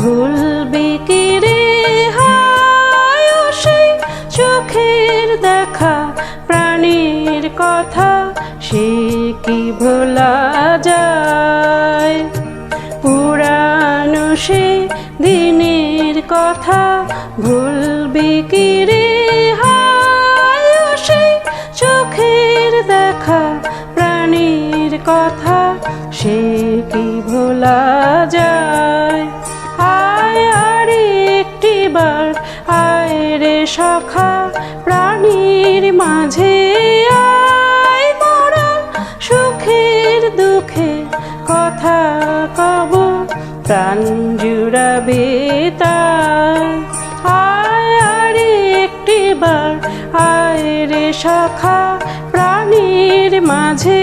ভুলবে কি রে? সেই চোখের দেখা, প্রাণীর কথা, সে কি ভোলা যায়? পুরানো সে দিনের কথা, ভুলবে কি রে? চোখের দেখা, প্রাণীর কথা, সে কি ভোলা যায়? সখা প্রাণীর মাঝে আয় সুখের দুঃখে কথা কব, প্রাণ জুড়াবে তাই আয়, আর একটি বার আয় রে সখা প্রাণীর মাঝে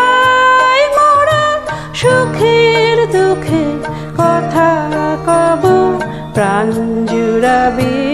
আয় মোরা সুখের দুঃখে কথা কব, প্রাণ জুড়াবে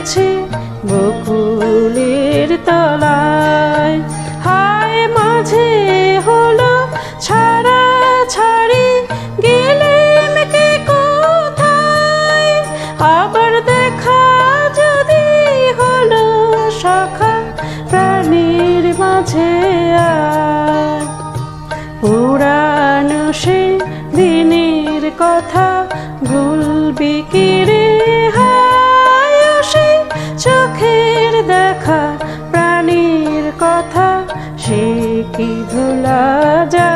গেয়েছে বকুলের তলায়। হায়, মাঝে হলো ছাড়া ছাড়ি গেলেন কে কোথায়? আবার দেখা যদি হলো সখা প্রাণীর মাঝে আয় পুরানো সে দিনের কথা ভুলবি কি দেখা প্রাণীর কথা সে কি ভোলা যায়